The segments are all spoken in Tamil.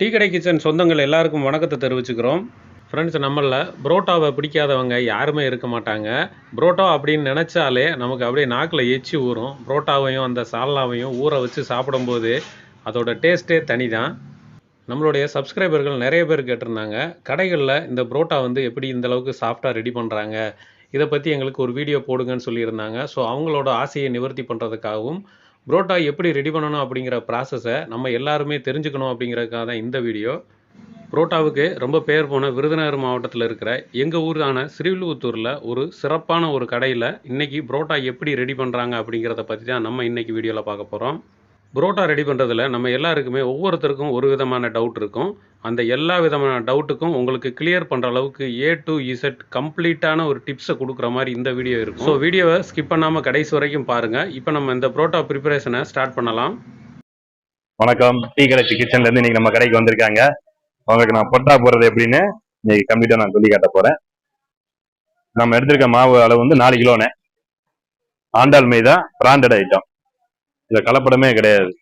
டீ கடை கிச்சன் சொந்தங்கள் எல்லாருக்கும் வணக்கத்தை தெரிவிச்சுக்கிறோம். ஃப்ரெண்ட்ஸ் நம்மளில் புரோட்டாவை பிடிக்காதவங்க யாருமே இருக்க மாட்டாங்க. புரோட்டா அப்படின்னு நினச்சாலே நமக்கு அப்படியே நாக்கில் எச்சி ஊறும். புரோட்டாவையும் அந்த சால்னாவையும் ஊற வச்சு சாப்பிடும்போது அதோட டேஸ்ட்டே தனி தான் நம்மளுடைய சப்ஸ்கிரைபர்கள் நிறைய பேர் கேட்டிருந்தாங்க. கடைகளில் இந்த புரோட்டா வந்து எப்படி இந்த அளவுக்கு சாஃப்டாக ரெடி பண்ணுறாங்க இதை பற்றி எங்களுக்கு ஒரு வீடியோ போடுங்கன்னு சொல்லியிருந்தாங்க. ஸோ அவங்களோட ஆசையை நிவர்த்தி பண்ணுறதுக்காகவும் புரோட்டா எப்படி ரெடி பண்ணணும் அப்படிங்கிற ப்ராசஸை நம்ம எல்லாருமே தெரிஞ்சுக்கணும் அப்படிங்கிறதுக்காக தான் இந்த வீடியோ புரோட்டாவுக்கு ரொம்ப பேர் போன விருதுநகர் மாவட்டத்தில் இருக்கிற எங்கள் ஊரான ஸ்ரீவில்லிபுத்தூரில் ஒரு சிறப்பான ஒரு கடையில் இன்றைக்கி புரோட்டா எப்படி ரெடி பண்ணுறாங்க அப்படிங்கிறத பற்றி தான் நம்ம இன்றைக்கி வீடியோவில் பார்க்க போகிறோம் புரோட்டா ரெடி பண்ணுறதுல நம்ம எல்லாருக்குமே ஒவ்வொருத்தருக்கும் ஒரு விதமான டவுட் இருக்கும். அந்த எல்லா விதமான டவுட்டுக்கும் உங்களுக்கு கிளியர் பண்ணுற அளவுக்கு ஏ டு இசட் கம்ப்ளீட்டான ஒரு டிப்ஸை கொடுக்குற மாதிரி இந்த வீடியோ இருக்கும். ஸோ வீடியோவை ஸ்கிப் பண்ணாமல் கடைசி வரைக்கும் பாருங்கள் இப்போ நம்ம இந்த புரோட்டா ப்ரிப்பரேஷனை ஸ்டார்ட் பண்ணலாம். வணக்கம். டீ கடை கிச்சன்லேருந்து இன்றைக்கி நம்ம கடைக்கு வந்திருக்காங்க. உங்களுக்கு நான் பொட்டா போடுறது எப்படின்னு இன்னைக்கு கம்ப்ளீட்டாக நான் சொல்லி காட்ட போகிறேன் நம்ம எடுத்திருக்க மாவு அளவு வந்து நாலு கிலோனே. ஆண்டாள் மைதா பிராண்டட் ஐட்டம் இதுல கலப்படமே கிடையாது.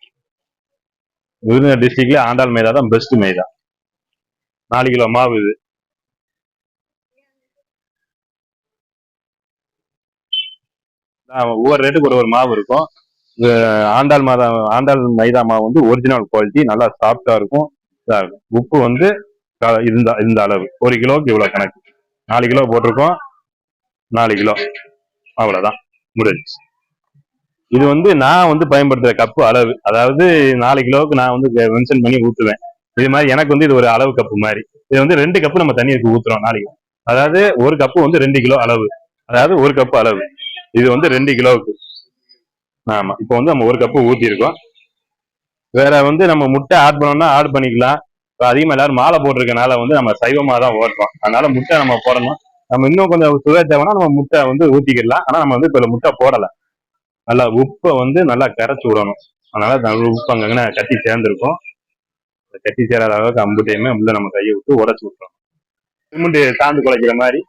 விருதுநகர் டிஸ்ட்ரிக்ட்ல ஆண்டாள் மைதா தான் பெஸ்ட் மைதா. நாலு கிலோ மாவு இது. ஒவ்வொரு ரேட்டுக்கு ஒரு ஒரு மாவு இருக்கும். ஆண்டாள் மாதா ஆண்டாள் மைதா மாவு வந்து ஒரிஜினல் குவாலிட்டி நல்லா சாஃப்டா இருக்கும். இதாக இருக்கும். உப்பு வந்து க- இந்த இந்த அளவு. ஒரு கிலோவுக்கு இவ்வளவு கணக்கு. நாலு கிலோ போட்டிருக்கோம். நாலு கிலோ. அவ்வளவுதான். முடிஞ்சு இது வந்து நான் வந்து பயன்படுத்துற கப்பு அளவு. அதாவது நாலு கிலோவுக்கு நான் வந்து மென்ஷன் பண்ணி ஊற்றுவேன் இது மாதிரி எனக்கு வந்து இது ஒரு அளவு கப்பு மாதிரி. இது வந்து ரெண்டு கப்பு நம்ம தண்ணீருக்கு ஊத்துறோம் நாளைக்கு. அதாவது ஒரு கப்பு வந்து ரெண்டு கிலோ அளவு. அதாவது ஒரு கப்பு அளவு. இது வந்து ரெண்டு கிலோவுக்கு. ஆமா. இப்போ வந்து நம்ம ஒரு கப்பு ஊத்திருக்கோம் வேற வந்து நம்ம முட்டை ஆட் பண்ணோம்னா ஆட் பண்ணிக்கலாம். இப்போ அதிகமாக எல்லாரும் மாலை போட்டிருக்கனால வந்து நம்ம சைவமாக தான் ஓட்டுறோம். அதனால முட்டை நம்ம போடணும். நம்ம இன்னும் கொஞ்சம் சுவை தேவைன்னா நம்ம முட்டை வந்து ஊற்றிக்கிடலாம் ஆனால் நம்ம வந்து இப்போ முட்டை போடலை. நல்லா உப்பை வந்து நல்லா கரைச்சி விடணும். அதனால நல்ல உப்பு அங்கங்க கட்டி சேர்ந்துருக்கும். கட்டி சேராத அளவுக்கு அம்புட்டையுமே உள்ள நம்ம கையை விட்டு உடச்சு விட்டுறோம். சிமெண்ட் சாந்து குலைக்கிற மாதிரி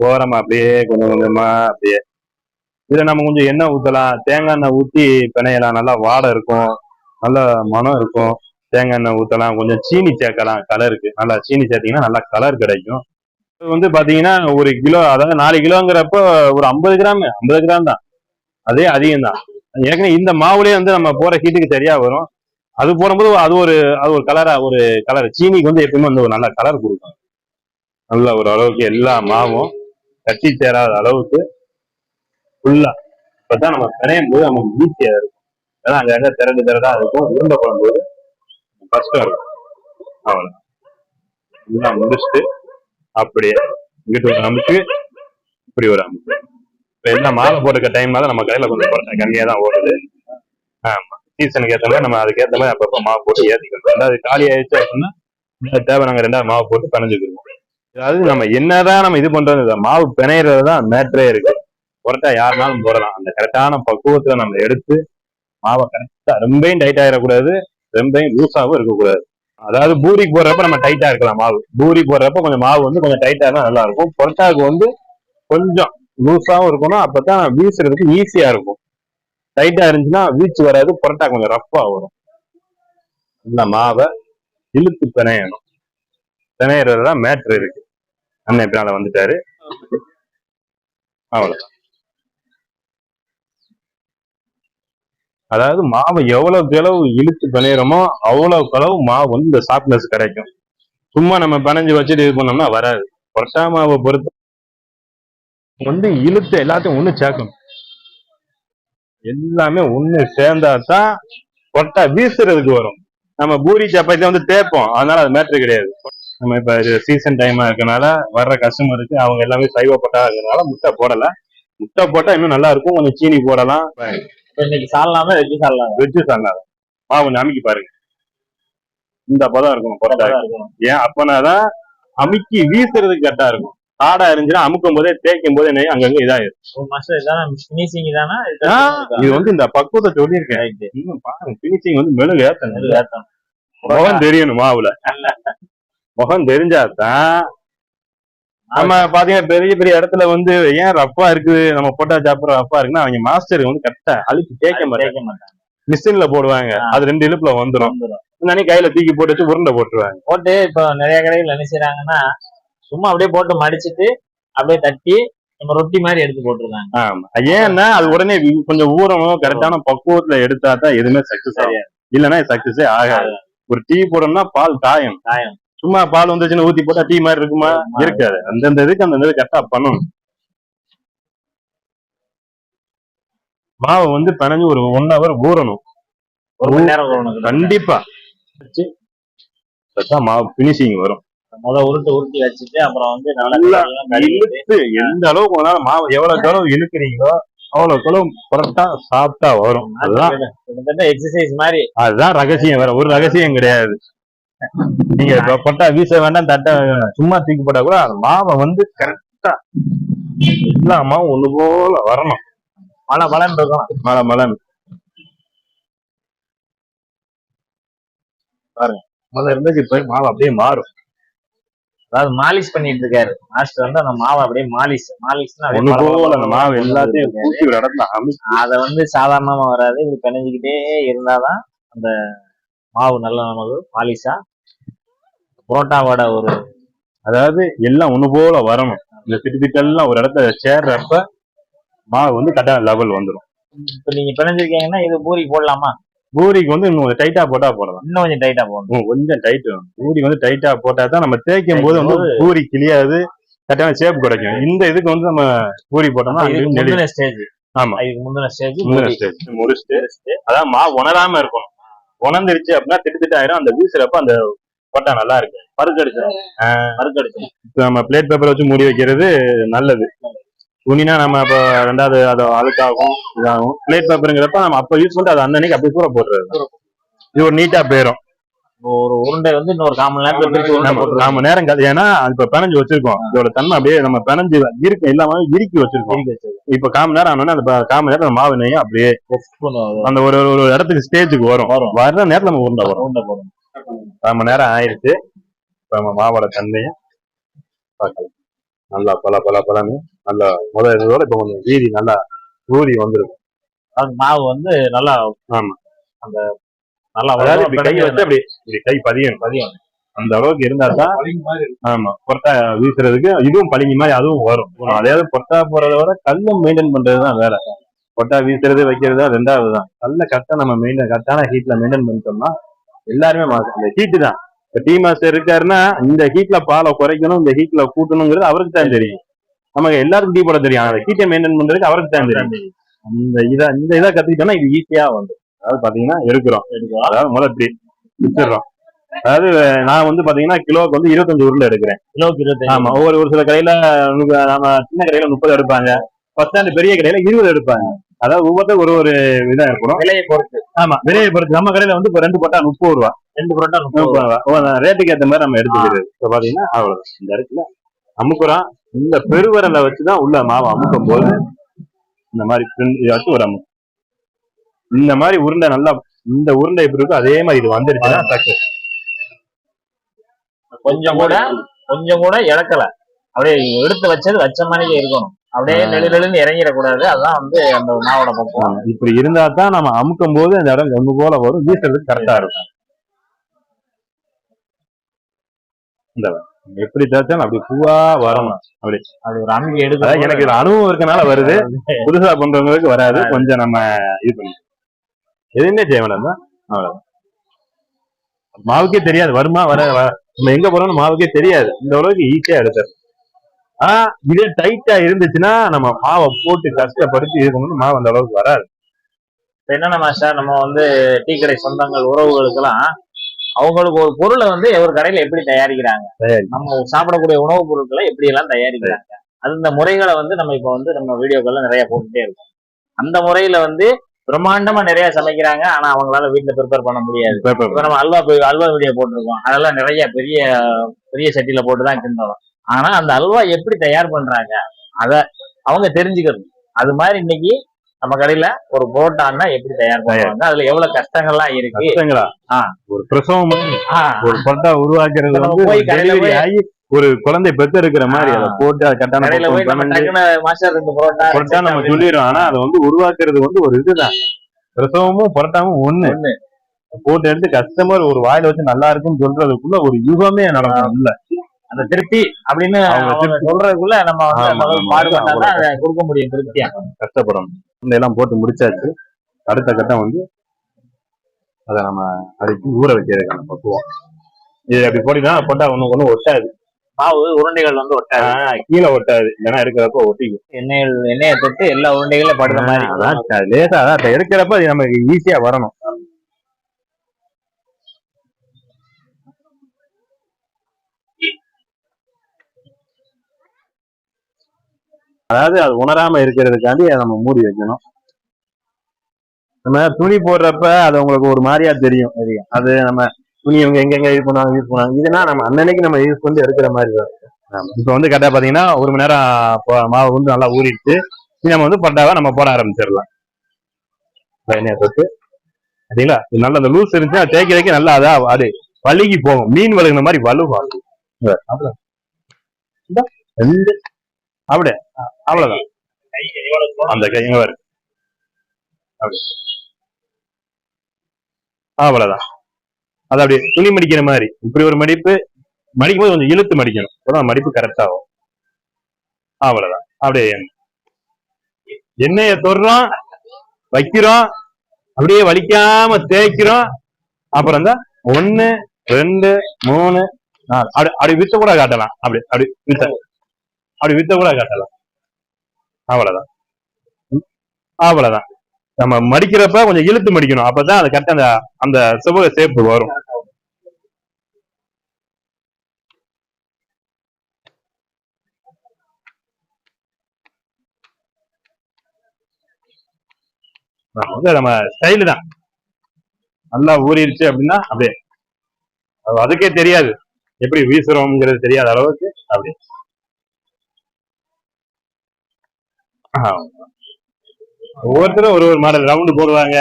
ஓரமா அப்படியே கொஞ்சம் கொஞ்சமா அப்படியே. இதுல நம்ம கொஞ்சம் எண்ணெய் ஊத்தலாம். தேங்காய் எண்ணெய் ஊத்தி பிணையலாம் நல்லா வாடை இருக்கும். நல்ல மனம் இருக்கும். தேங்காய் எண்ணெய் ஊத்தலாம். கொஞ்சம் சீனி சேர்க்கலாம். கலருக்கு நல்லா சீனி சேர்த்தீங்கன்னா நல்லா கலர் கிடைக்கும். வந்து பாத்தீங்கன்னா ஒரு கிலோ அதாவது நாலு கிலோங்கிறப்போ ஒரு ஐம்பது கிராம் ஐம்பது கிராம் தான். அதே அதிகம் தான் ஏற்கனவே இந்த மாவுலயே வந்து நம்ம போற ஹீட்டுக்கு சரியா வரும். அது போடும்போது அது ஒரு அது ஒரு கலரா ஒரு கலர் சீனிக்கு வந்து எப்பயுமே வந்து ஒரு நல்ல கலர் கொடுக்கும். நல்ல ஒரு அளவுக்கு எல்லா மாவும் கட்டி சேராத அளவுக்கு ஃபுல்லா இப்பதான் நம்ம பிணையும் போது நமக்கு ஈஸியா இருக்கும். ஏன்னா அங்க அங்க திரண்டு திரடா இருக்கும். உருண்டை போடும்போது கஷ்டம் இருக்கும். அவ்வளவு எல்லாம் முடிச்சுட்டு அப்படியே இங்கிட்டு ஒரு அமுக்கு இப்படி ஒரு அமுக்கு. என்ன மாலை போட்டுக்க டைம் தான் நம்ம கடையில் கொஞ்சம் குறைச்சா கம்மியா தான் ஓடுது. ஆமா. சீசனுக்கு ஏற்ற மாதிரி நம்ம அதுக்கேற்ற மாதிரி அப்பப்போ மாவு போட்டு ஏற்றிக்கணும் ரெண்டாவது காலி ஆயிடுச்சு அப்படின்னா தேவை நாங்க ரெண்டாவது மாவு போட்டு பிணைஞ்சுக்கிடுவோம். அதாவது நம்ம என்னதான் நம்ம இது பண்றது மாவு பிணையிறது தான் மேட்ரே இருக்கு. புரட்டா யாருனாலும் போடலாம். அந்த கரெக்டான பக்குவத்துல நம்ம எடுத்து மாவை கரெக்டா ரொம்பையும் டைட் ஆயிடக்கூடாது. ரொம்பையும் லூஸாகவும் இருக்கக்கூடாது. அதாவது பூரிக்கு போடுறப்ப நம்ம டைட்டா இருக்கலாம் மாவு. பூரி போடுறப்ப கொஞ்சம் மாவு வந்து கொஞ்சம் டைட்டா தான் நல்லா இருக்கும். புரட்டாவுக்கு வந்து கொஞ்சம் லூஸாகவும் இருக்கணும் அப்பதான் வீசுறதுக்கு ஈஸியா இருக்கும். டைட்டா இருந்துச்சுன்னா வீச்சு வராது புரட்டா கொஞ்சம் ரஃப்பா வரும். இந்த மாவை இழுத்து பிணையணும். பிணையறதுதான் மேட்ரு இருக்கு. அண்ணன் பின்னால வந்துட்டாரு. அவ்வளவு அதாவது மாவை எவ்வளவுக்கு எவ்வளவு இழுத்து பிணையிறோமோ அவ்வளவுக்கு அளவு மாவு வந்து இந்த சாஃப்ட்னஸ் கிடைக்கும். சும்மா நம்ம பிணைஞ்சு வச்சுட்டு இது பண்ணோம்னா வராது. புரட்டா மாவை பொறுத்து வந்து இழுத்து எல்லாத்தையும் ஒண்ணு சேர்க்கணும் எல்லாமே ஒண்ணு சேர்ந்தா தான் புரட்டா வீசுறதுக்கு வரும். நம்ம பூரி சப்பாத்தி வந்து தேய்ப்போம். அதனால அது மேட்ரு கிடையாது. நம்ம இப்ப சீசன் டைமா இருக்கனால வர்ற கஸ்டமருக்கு அவங்க எல்லாமே சைவ போட்டா இருக்கனால முட்டை போடல. முட்டை போட்டா இன்னும் நல்லா இருக்கும். கொஞ்சம் சீனி போடலாம். இன்னைக்கு சால்னாம வெஜ்ஜு சால்னாங்க வெஜ்ஜு சாங்காத மாவு கொஞ்சம் அமுக்கி பாருங்க. இந்த பதம் இருக்கும் இருக்கணும் ஏன்? அப்பனாதான் அமுக்கி வீசுறதுக்கு கரெக்டா இருக்கும். காடா இருந்துச்சுன்னா அமுக்கும் போதே தேய்க்கும் போதே நெய் அங்கங்க இதாயிரும். இது வந்து இந்த பக்குவத்தை சொல்லியிருக்கேன். இன்னும் பாருங்க பினிஷிங் வந்து மெழுகு ஏத்தணும். முகம் தெரியணும் மாவுல. முகம் தெரிஞ்சாதான் நம்ம பாத்தீங்கன்னா பெரிய பெரிய இடத்துல வந்து ஏன் ரஃப்பா இருக்குது? நம்ம போட்டா சாப்பிடுற ரஃப்பா இருக்குன்னா அவங்க மாஸ்டர் வந்து கரெக்டா அழுத்தி கேட்க மாட்டாங்க. மிஷின்ல போடுவாங்க. அது ரெண்டு இழுப்புல. நானே கையில தூக்கி போட்டு வச்சு உருண்டை போட்டுருவாங்க. போட்டு இப்போ நிறைய கடைகள் என்ன செய்யறாங்கன்னா சும்மா அப்படியே போட்டு மடிச்சிட்டு அப்படியே தட்டி நம்ம ரொட்டி மாதிரி எடுத்து போட்டுருக்காங்க ஆமா. ஏன்னா அது உடனே கொஞ்சம் ஊறணும். கரெக்டான பக்குவத்துல எடுத்தா தான் எதுவுமே சக்சஸ் ஆகும். இல்லைன்னா சக்சஸே ஆகாது. ஒரு டீ போடணும்னா பால் காயம். காயம். சும்மா பால் வந்துச்சுன்னு ஊத்தி போட்டா டீ மாதிரி இருக்குமா? இருக்காது. அந்தந்த இதுக்கு அந்தந்த இது கரெக்டா பண்ணணும். மாவு வந்து பிணைஞ்சு ஒரு ஒன் ஹவர் ஊறணும். ஒரு மணி நேரம் கண்டிப்பா. மாவு பினிஷிங் வரும். முத உருட்டு உருட்டி வச்சுட்டு அப்புறம் வந்து நல்லா இழுத்து எந்த அளவுக்கு உங்களால மாவு எவ்வளவு இழுக்கிறீங்களோ அவ்வளவுக்கு எவ்வளவு கரெக்டா சாப்பிட்டா வரும். அதுதான். கிட்டத்தட்ட எக்ஸசைஸ் மாதிரி. அதுதான் ரகசியம் வேற ஒரு ரகசியம் கிடையாது. நீங்க பட்டா வீச வேண்டாம் தட்ட. சும்மா தூக்கி போட்டா கூட அந்த மாவை வந்து கரெக்டா எல்லா மாவும் ஒண்ணு போல வரணும். பல பலன் இருக்கும்? மலை மலை முதல்ல இருந்துச்சு இப்ப மாவு அப்படியே மாறும். அதாவது மாலிஷ் பண்ணிட்டு இருக்காரு. மாஸ்டர் வந்து அந்த மாவை அப்படியே மாலிஷ் மாலிஷ்னா மாவு எல்லாத்தையும் அதை வந்து சாதாரணமா வராது இப்படி பிணைஞ்சுக்கிட்டே இருந்தாதான் அந்த மாவு நல்லா நமக்கு பாலிஷா புரோட்டாவோட ஒரு அதாவது எல்லாம் ஒண்ணு போல வரணும். இந்த திட்டு திட்டெல்லாம் ஒரு இடத்துல சேர்றப்ப மாவு வந்து கரெக்டான லெவல் வந்துடும் இப்ப நீங்க பிணைஞ்சிருக்கீங்கன்னா இது பூரி போடலாமா? பூரிக்கு வந்து இன்னும் டைட்டா போட்டா போடலாம் இன்னும் கொஞ்சம் டைட்டா போடணும். கொஞ்சம் டைட் பூரி வந்து டைட்டா போட்டா தான் நம்ம தேய்க்கும் போது வந்து பூரி கிளியாது கரெக்டான ஷேப் கிடைக்கும். இந்த இதுக்கு வந்து நம்ம பூரி போட்டோம்னா ஸ்டேஜ் ஆமா. இதுக்கு முந்தின ஸ்டேஜ் முந்தின stage. முடிச்சுட்டு அதான் மாவு உணராம இருக்கணும். உணர்ந்துருச்சு அப்படின்னா திட்டு திட்டு ஆயிரும். அந்த வீசுறப்ப அந்த போட்டா நல்லா இருக்கு. பருக்கடிச்சிடும் இப்ப நம்ம பிளேட் பேப்பர் வச்சு மூடி வைக்கிறது நல்லது. துணினா நம்ம இப்போ ரெண்டாவது அது அழுக்காகும் இதாகும். பிளேட் பேப்பருங்கிறப்ப நம்ம அப்ப யூஸ் பண்ணிட்டு அது அன்னன்னைக்கு அப்படியே கூட போட்டுறது இது ஒரு நீட்டா போயிரும். ஒரு உருண்டை வந்து இன்னொரு கால் மணி நேரத்துல நாம நேரம் காது ஏன்னா அது இப்ப பிணைஞ்சு வச்சிருக்கோம். இதோட தன்மை அப்படியே நம்ம பிணைஞ்சு இருக்கு இல்லாம இறுக்கி வச்சிருக்கோம். இப்ப காம நேரம் ஆனோடனே அந்த ப- காம நேரம் மாவு நெய்யும் அப்படியே அந்த ஒரு ஒரு- இடத்துக்கு ஸ்டேஜுக்கு வரும். வரும். வர்ற நேரத்துல நம்ம உருண்டை வரும் உருண்டை போடணும் காம நேரம் ஆயிடுச்சு இப்ப நம்ம மாவோட தன்மையை பார்க்கலாம். நல்லா பல பல பலன்னு நல்லா முதல் இதோட இப்ப கொஞ்சம் வீதி நல்லா ஊறி வந்துருக்கும். அது மாவு வந்து நல்லா ஆமா. அந்த நல்லா அதாவது இப்படி கை வச்சு அப்படி இப்படி கை பதியணும் பதியும். அந்த அளவுக்கு இருந்தா தான் ஆமா. பொட்டா வீசுறதுக்கு இதுவும் பளிங்கு மாதிரி அதுவும் வரும். அதாவது பொட்டா போறத விட கல்லை மெயின்டைன் பண்றதுதான் வேலை பொட்டா வீசுறது வைக்கிறது தான் ரெண்டாவது தான் கல்லை கரெக்டா நம்ம மெயின்டைன் கரெக்டான ஹீட்ல மெயின்டைன் பண்ணிட்டோம்னா எல்லாருமே மாசம் இந்த ஹீட்டு தான். இப்ப டீ மாஸ்டர் இருக்காருன்னா இந்த ஹீட்ல பாலை குறைக்கணும் இந்த ஹீட்ல கூட்டணுங்கிறது அவருக்கு தான் தெரியும். நமக்கு எல்லாருக்கும் டீ போட தெரியும். அந்த ஹீட்டை மெயின்டைன் பண்றதுக்கு அவருக்கு தான் தெரியும். அந்த இதை இந்த இதை கத்துக்கிட்டோம்னா இது ஈஸியா வந்து அதாவது பாத்தீங்கன்னா எடுக்கிறோம். அதாவது முதல்ல இப்படி வச்சிடுறோம். அதாவது நான் வந்து பாத்தீங்கன்னா கிலோவுக்கு வந்து இருபத்தஞ்சு உருளை எடுக்கிறேன். கிலோக்கு இருபத்தஞ்சு. ஆமா ஒவ்வொரு ஒரு சில கடையில நம்ம சின்ன கடையில முப்பது எடுப்பாங்க. பஸ் ஸ்டாண்ட் பெரிய கடையில இருபது எடுப்பாங்க. அதாவது ஒவ்வொருத்தரும் ஒரு ஒரு இதா இருக்கணும். விலையை பொறுத்து. ஆமா விலையை பொறுத்து. நம்ம கடையில வந்து இப்ப ரெண்டு போட்டா முப்பது ரூபா. ரெண்டு புரோட்டா முப்பது ரூபா. ரேட்டுக்கு ஏத்த மாதிரி நம்ம எடுத்துக்கிறது இப்ப பாத்தீங்கன்னா அவ்வளவுதான். இந்த இடத்துல அமுக்குறோம் இந்த பெருவரலை வச்சுதான் உள்ள மாவை அமுக்கும் போது இந்த மாதிரி இதாச்சும் ஒரு அமுக்கு. இந்த மாதிரி உருண்டை நல்லா இந்த உருண்டை எப்படி இருக்கோ அதே மாதிரி இது வந்துருச்சுன்னா சக்சஸ் கொஞ்சம் கூட கொஞ்சம் கூட இழக்கல அப்படியே எடுத்து வச்சது வச்ச மாதிரியே இருக்கணும். அப்படியே நெழு நெழுன்னு இறங்கிடக்கூடாது. அதான் வந்து அந்த மாவோட பக்குவம். இப்படி இருந்தா தான் நம்ம அமுக்கும் போது அந்த இடம் ஒண்ணு போல வரும். வீசுறதுக்கு கரெக்டா இருக்கும். இந்த எப்படி தேய்ச்சாலும் அப்படி பூவா வரணும். அப்படி. ஒரு அமைதி எடுக்க எனக்கு இது அனுபவம் இருக்கனால வருது. புதுசா பண்றவங்களுக்கு வராது. கொஞ்சம் நம்ம இது பண்ணி. எதுவுமே தான் அவ்வளவுதான். மாவுக்கே தெரியாது. வருமா வர நம்ம எங்க போறோம்னு மாவுக்கே தெரியாது. இந்த அளவுக்கு ஈஸியா எடுத்தாரு ஆனா இதே டைட்டா இருந்துச்சுன்னா நம்ம மாவை போட்டு கஷ்டப்படுத்தி இது பண்ணணும். மாவு அந்த அளவுக்கு வராது. இப்ப என்னென்ன மாஸ்டர் நம்ம வந்து டீ கடை சொந்தங்கள் உறவுகளுக்கெல்லாம் அவங்களுக்கு ஒரு பொருளை வந்து ஒரு கடையில எப்படி தயாரிக்கிறாங்க. நம்ம சாப்பிடக்கூடிய உணவுப் பொருட்களை எப்படி எல்லாம் தயாரிக்கிறாங்க அந்த முறைகளை வந்து நம்ம இப்ப வந்து நம்ம வீடியோக்கள்ல நிறைய போட்டுட்டே இருக்கோம். அந்த முறையில வந்து பிரம்மாண்டமா நிறைய சமைக்கிறாங்க. ஆனா அவங்களால வீட்டுல ப்ரிப்பேர் பண்ண முடியாது. இப்ப- நம்ம அல்வா போய் அல்வா வீடியோ போட்டிருக்கோம். அதெல்லாம் நிறைய பெரிய பெரிய சட்டியில போட்டு தான் கிண்டோம் ஆனா அந்த அல்வா எப்படி தயார் பண்றாங்க அத அவங்க தெரிஞ்சுக்கணும். அது மாதிரி இன்னைக்கு நம்ம கடையில ஒரு புரோட்டான்னா எப்படி தயார் பண்ணுவாங்க அதுல எவ்வளவு கஷ்டங்கள்லாம் இருக்கு. கஷ்டங்களா. ஒரு பிரசவம் ஒரு பரோட்டா உருவாக்குறது வந்து போய் கடையில ஆகி ஒரு குழந்தை பெத்து இருக்கிற மாதிரி. அதை போட்டு அதை கட்டான நம்ம புரோட்டா சொல்லிடுறோம். ஆனா அதை வந்து உருவாக்குறது வந்து ஒரு இதுதான். பிரசவமும் புரட்டாமும் ஒண்ணு. போட்டு எடுத்து கஸ்டமர் ஒரு வாயில வச்சு நல்லா இருக்குன்னு சொல்றதுக்குள்ள ஒரு யுகமே நடக்கும் இல்ல அந்த திருப்தி அப்படின்னு அவங்க சொல்றதுக்குள்ள நம்ம வந்து ஆமா, அந்த ஆமா. பாடுபட்டா தான் அதை கொடுக்க முடியும் திருப்தியா. கஷ்டப்படணும். இந்த எல்லாம் போட்டு முடிச்சாச்சு. அடுத்த கட்டம் வந்து அதை நம்ம அதுக்கு ஊற வைக்கிறதுக்கான பக்குவம். இது அப்படி போட்டீங்கன்னா போட்டா ஒண்ணு ஒண்ணு ஒட்டாது. மாவு உருண்டைகள் வந்து ஒட்டாது. கீழே ஒட்டாது. ஏன்னா இருக்கிறப்ப ஒட்டிக்கும். எண்ணெயில் எண்ணெயை தொட்டு எல்லா உருண்டைகளும் படுற மாதிரி லேசா அதான் எடுக்கிறப்ப அது நமக்கு ஈஸியா வரணும். அதாவது அது உணராம இருக்கிறதுக்காண்டி அதை நம்ம மூடி வைக்கணும். நம்ம துணி போடுறப்ப அது உங்களுக்கு ஒரு மாதிரியா தெரியும் அது நம்ம துணி இவங்க எங்கெங்க யூஸ் பண்ணுவாங்க யூஸ் பண்ணுவாங்க. இதுனா நம்ம அன்னன்னைக்கு நம்ம யூஸ் பண்ணி எடுக்கிற மாதிரி இப்போ வந்து கரெக்டா பாத்தீங்கன்னா ஒரு மணி நேரம் மாவு வந்து நல்லா ஊறிடுச்சு. நம்ம வந்து பட்டாவை நம்ம போட ஆரம்பிச்சிடலாம். இப்ப எண்ணெயை தொட்டு சரிங்களா? இது நல்லா அந்த லூஸ் இருந்துச்சுன்னா தேய்க்க தேய்க்க நல்லா அதான் அது வழுகி போகும். மீன் வழுகுன மாதிரி ரெண்டு. அப்படியே அவ்வளவுதான். அந்த கை இங்க அப்படி. அவ்வளவுதான். அது அப்படியே துணி மடிக்கிற மாதிரி. இப்படி ஒரு மடிப்பு மடிக்கும் போது கொஞ்சம் இழுத்து மடிக்கணும். அப்பதான் மடிப்பு கரெக்ட் ஆகும் அவ்வளவுதான். அப்படியே எண்ணெய். எண்ணெயை தொடுறோம் வைக்கிறோம் அப்படியே வலிக்காம தேய்க்கிறோம். அப்புறம் தான் ஒன்னு ரெண்டு மூணு நாலு. அப்படி அப்படி வித்த கூட காட்டலாம். அப்படி அப்படி வித்த. அப்படி வித்த கூட காட்டலாம். அவ்வளவுதான். அவ்வளவுதான். நம்ம மடிக்கிறப்ப கொஞ்சம் இழுத்து மடிக்கணும். அப்பதான் அது கரெக்டா அந்த அந்த செவ்வக சேப்பு வரும். நம்ம வந்து நம்ம ஸ்டைலு தான். நல்லா ஊறிடுச்சு அப்படின்னா அப்படியே. அதுக்கே தெரியாது. எப்படி வீசுறோம்ங்கிறது தெரியாத அளவுக்கு அப்படியே ஆஹ். ஒவ்வொருத்தரும் ஒரு ஒரு மாடல் ரவுண்டு போடுவாங்க.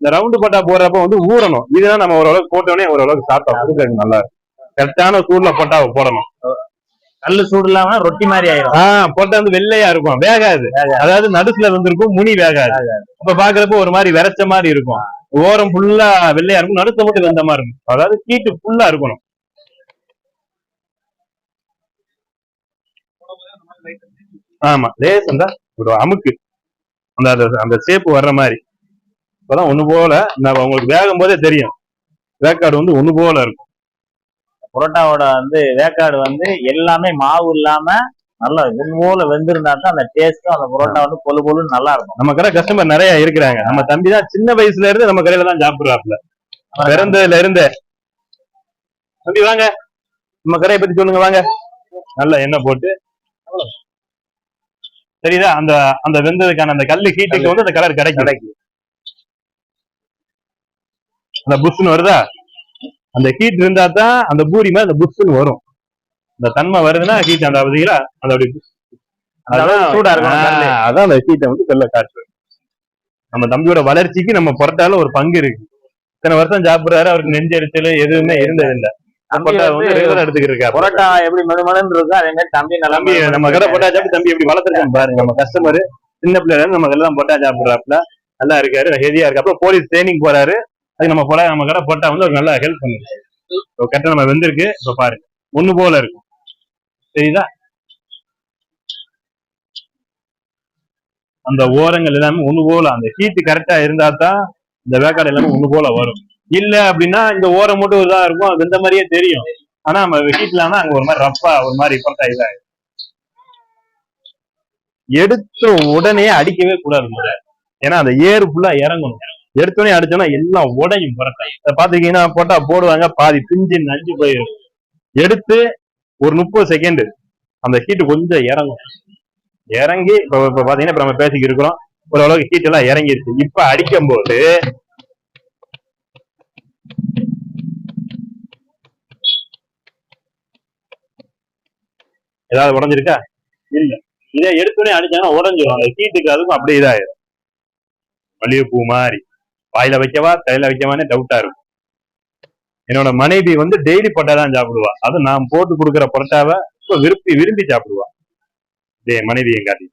இந்த ரவுண்டு பட்டா போடுறப்ப வந்து ஊறணும். இதுதான் நம்ம ஓரளவுக்கு போட்டோடனே ஓரளவுக்கு சாப்பிட்டோம் நல்லா கரெக்டான சூடுல பட்டாவை போடணும். கல்லு சூடு இல்லாம ரொட்டி மாதிரி ஆயிரும். ஆஹ் போட்டா வந்து வெள்ளையா இருக்கும். வேகாது. அதாவது நடுசுல வந்திருக்கும் முனி வேகாது. அப்ப பாக்குறப்ப ஒரு மாதிரி விரைச்ச மாதிரி இருக்கும். ஓரம் ஃபுல்லா வெள்ளையா இருக்கும் நடுத்த மட்டும் வெந்த மாதிரி இருக்கும். அதாவது கீட்டு ஃபுல்லா இருக்கணும். ஆமா. லேஸ் அந்த ஒரு அமுக்கு. அந்த அந்த- சேப்பு வர்ற மாதிரி. இப்பதான் ஒண்ணு போல நான் உங்களுக்கு வேகும் போதே தெரியும். வேக்காடு வந்து ஒண்ணு போல இருக்கும். புரோட்டாவோட வந்து வேக்காடு வந்து எல்லாமே மாவு இல்லாம நல்லா போல வெந்திருந்தா தான் அந்த டேஸ்டும் அந்த புரோட்டா வந்து பொழு பொழுன்னு நல்லா இருக்கும். நம்ம கடை கஸ்டமர் நிறைய இருக்கிறாங்க. நம்ம தம்பி தான் சின்ன வயசுல இருந்து நம்ம கடையில தான் சாப்பிடுறாப்புல. பிறந்ததுல இருந்து. தம்பி வாங்க. நம்ம கடையை பத்தி சொல்லுங்க வாங்க. நல்ல எண்ணெய் போட்டு. தெரியுதா? அந்த அந்த வெந்ததுக்கான அந்த கல்லு ஹீட்டுக்கு வந்து அந்த கலர் கிடைக்கும். அந்த புஷ்னு வருதா? அந்த ஹீட் இருந்தா தான் அந்த பூரி மாதிரி அந்த புஷ்னு வரும். அந்த தன்மை வருதுன்னா ஹீட் அந்த பார்த்தீங்களா அந்த அப்படி சூடா. ஆஹ், அதான் அந்த ஹீட்டை வந்து கல்ல காட்டுறது நம்ம தம்பியோட வளர்ச்சிக்கு நம்ம புரட்டால ஒரு பங்கு இருக்கு. இத்தனை வருஷம் சாப்பிடுறாரு அவருக்கு நெஞ்செரிச்சல் எதுவுமே இருந்தது இல்ல புரோட்டா எப்படி மெடுமெடுன்னு இருக்கோ அதே மாதிரி தம்பி நல்லா நம்ம கடை போட்டா சாப்பிட்டு தம்பி எப்படி வளர்த்துருக்கோம் பாருங்க நம்ம கஸ்டமர் சின்ன பிள்ளைல நம்ம எல்லாம் போட்டா சாப்பிடுறாப்புல. நல்லா இருக்காரு ஹெவியா இருக்கு அப்புறம் போலீஸ் ட்ரைனிங் போறாரு. அது நம்ம போல நம்ம கடை போட்டா வந்து ஒரு நல்லா ஹெல்ப் பண்ணுது. கரெக்டா நம்ம வெந்திருக்கு. இப்ப பாருங்க ஒண்ணு போல இருக்கும் தெரியுதா? அந்த ஓரங்கள் எல்லாமே ஒண்ணு போல. அந்த ஹீட் கரெக்டா இருந்தா தான் இந்த வேக்காடு எல்லாமே ஒண்ணு போல வரும். இல்ல அப்படின்னா இந்த ஓரம் மட்டும் இதா இருக்கும் அது இந்த மாதிரியே தெரியும். ஆனா நம்ம ஹீட்ல அங்க ஒரு மாதிரி ரப்பா ஒரு மாதிரி இப்ப இதா எடுத்த உடனே அடிக்கவே கூடாது முதல்ல. ஏன்னா அந்த ஏர் ஃபுல்லா இறங்கணும். எடுத்தோடனே அடிச்சோம்னா எல்லாம் உடையும் புரட்டாய் இதை பாத்துக்கிட்டீங்கன்னா போட்டா போடுவாங்க பாதி பிஞ்சு நஞ்சு போயிடும். எடுத்து ஒரு முப்பது செகண்ட் அந்த ஹீட் கொஞ்சம் இறங்கும். இறங்கி இப்ப இப்ப பாத்தீங்கன்னா இப்ப நம்ம பேசிக்கிட்டு இருக்கிறோம். ஓரளவுக்கு ஹீட் எல்லாம் இறங்கிருச்சு. இப்ப அடிக்கும் போது ஏதாவது உடஞ்சிருக்கா? இல்ல. இதை எடுத்தோடனே அடிச்சாங்கன்னா உடஞ்சிடும் அந்த ஹீட்டுக்கு அதுக்கும் அப்படியே இதாயிரும். மல்லிகைப்பூ மாதிரி. வாயில வைக்கவா தலையில வைக்கவானே டவுட்டா இருக்கும். என்னோட மனைவி வந்து டெய்லி பரோட்டா தான் சாப்பிடுவா. அது நான் போட்டு கொடுக்குற பரோட்டாவை ரொம்ப விரும்பி விரும்பி சாப்பிடுவா. இதே மனைவி எங்காட்டி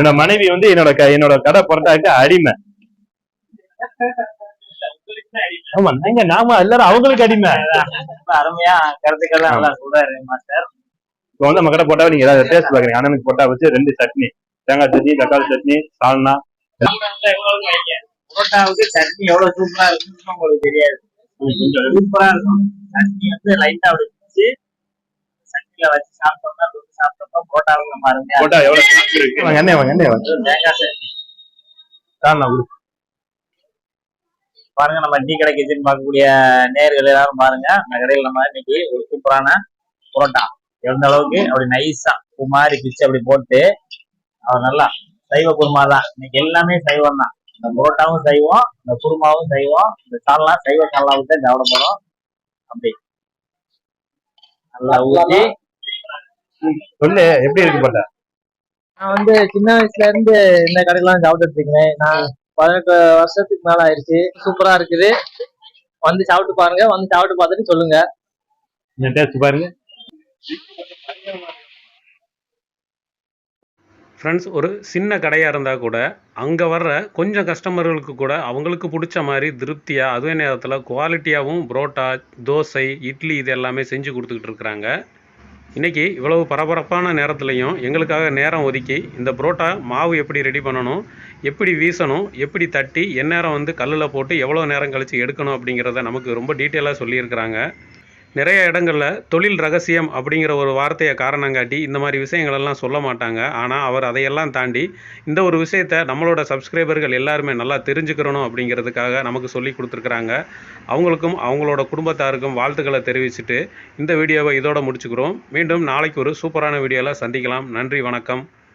என்னோட மனைவி வந்து என்னோட க- என்னோட கடை பரோட்டாக்கு அடிமை. ஆமா நாங்க நாம எல்லாரும் அவங்களுக்கு அடிமை. அருமையா கருத்துக்கள் நல்லா சொல்றாரு மாஸ்டர். இப்போ வந்து நம்ம கடை போட்டா நீங்க ஏதாவது டேஸ்ட் பாக்குறீங்க அண்ணனுக்கு போட்டா வச்சு ரெண்டு சட்னி. தேங்காய் சட்னி தக்காளி சட்னி சால்னா. புரோட்டாவுக்கு சட்னி எவ்வளவு சூப்பரா இருக்குன்னு உங்களுக்கு தெரியாது. சூப்பரா இருக்கும். சட்னி வந்து லைட்டா வச்சு சட்னில வச்சு சாப்பிட்டோம்னா சாப்பிட்டோம்னா புரோட்டாவுக்கு நம்ம அருமையா போட்டா எவ்வளவு. தேங்காய் சட்னி. சால்னா கொடு. பாருங்க நம்ம டீ கடை கிச்சன் பார்க்கக்கூடிய நேயர்கள் எல்லாரும் பாருங்க. அந்த கடையில் நம்ம இன்னைக்கு ஒரு சூப்பரான புரோட்டா. எந்த அளவுக்கு? அப்படி நைஸா பூ மாதிரி பிச்சு அப்படி போட்டு அவர் நல்லா சைவ குருமா தான். இன்னைக்கு எல்லாமே சைவம் தான். இந்த புரோட்டாவும் சைவம் இந்த குருமாவும் சைவம் இந்த சால்னா சைவ சால்னா விட்டு சாப்பிட போறோம் அப்படி. நல்லா ஊற்றி சொல்லு எப்படி இருக்கு போட்டா? நான் வந்து சின்ன வயசுல இருந்து இந்த கடையெல்லாம் சாப்பிட்டுட்டு இருக்கேன். நான் பதினெட்டு வருஷத்துக்கு மேல ஆயிடுச்சு சூப்பரா இருக்குது. வந்து சாப்பிட்டு பாருங்க. வந்து சாப்பிட்டு பார்த்துட்டு சொல்லுங்க. டேஸ்ட் பாருங்க. ஃப்ரெண்ட்ஸ் ஒரு சின்ன கடையாக இருந்தால் கூட அங்கே வர்ற கொஞ்சம் கஸ்டமர்களுக்கு கூட அவங்களுக்கு பிடிச்ச மாதிரி திருப்தியாக அதே நேரத்தில் குவாலிட்டியாகவும் புரோட்டா தோசை இட்லி இது எல்லாமே செஞ்சு கொடுத்துக்கிட்டு இருக்கிறாங்க. இன்றைக்கி இவ்வளவு பரபரப்பான நேரத்துலையும் எங்களுக்காக நேரம் ஒதுக்கி இந்த புரோட்டா மாவு எப்படி ரெடி பண்ணணும் எப்படி வீசணும் எப்படி தட்டி எந்நேரம் வந்து கல்லில் போட்டு எவ்வளோ நேரம் கழித்து எடுக்கணும் அப்படிங்கிறத நமக்கு ரொம்ப டீட்டெயிலாக சொல்லியிருக்கிறாங்க. நிறைய இடங்களில் தொழில் ரகசியம் அப்படிங்கிற ஒரு வார்த்தையை காரணம் காட்டி இந்த மாதிரி விஷயங்களெல்லாம் சொல்ல மாட்டாங்க. ஆனால் அவர் அதையெல்லாம் தாண்டி இந்த ஒரு விஷயத்தை நம்மளோட சப்ஸ்கிரைபர்கள் எல்லாருமே நல்லா தெரிஞ்சுக்கிறணும் அப்படிங்கிறதுக்காக நமக்கு சொல்லி கொடுத்துருக்குறாங்க. அவங்களுக்கும் அவங்களோட குடும்பத்தாருக்கும் வாழ்த்துக்களை தெரிவிச்சுட்டு இந்த வீடியோவை இதோட முடிச்சுக்கிறோம். மீண்டும் நாளைக்கு ஒரு சூப்பரான வீடியோவில் சந்திக்கலாம். நன்றி வணக்கம்.